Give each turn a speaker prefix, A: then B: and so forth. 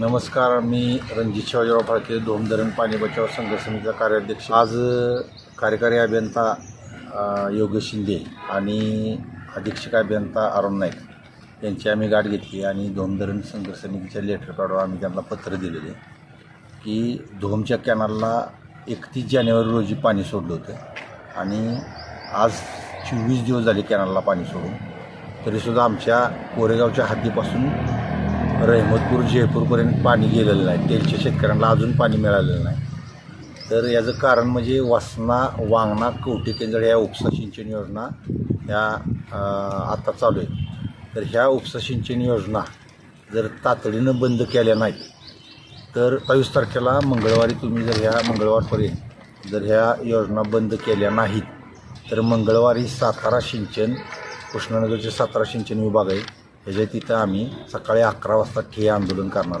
A: नमस्कार मी रणजित शिवाजीराव फाळके धोमधरण पाणी बचाव संघर्ष समितीचा कार्याध्यक्ष. आज कार्यकारी अभियंता योगेश शिंदे आणि अधीक्षक अभियंता अरुण नाईक यांची आम्ही गाठ घेतली आणि धोमधरण संघर्ष समितीच्या लेटर काढून आम्ही त्यांना पत्र दिलेले की धोमच्या कॅनलला एकतीस जानेवारी रोजी पाणी सोडलं होतं आणि आज चोवीस दिवस झाले कॅनलला पाणी सोडून. तरीसुद्धा आमच्या कोरेगावच्या हद्दीपासून रहमतपूर जयपूरपर्यंत पाणी गेलेलं नाही. तेलच्या शेतकऱ्यांना अजून पाणी मिळालेलं नाही. तर याचं कारण म्हणजे वासना वांगणा कवठे केंद्र या उपसा सिंचन योजना ह्या आता चालू आहेत. तर ह्या उपसा सिंचन योजना जर तातडीनं बंद केल्या नाहीत तर बावीस तारखेला मंगळवारी तुम्ही जर ह्या मंगळवारपर्यंत जर ह्या योजना बंद केल्या नाहीत तर मंगळवारी सातारा सिंचन कृष्णनगरचे सातारा सिंचन विभाग आहे ह्याच्या तिथं आम्ही सकाळी अकरा वाजता ठिय्या आंदोलन करणार आहे.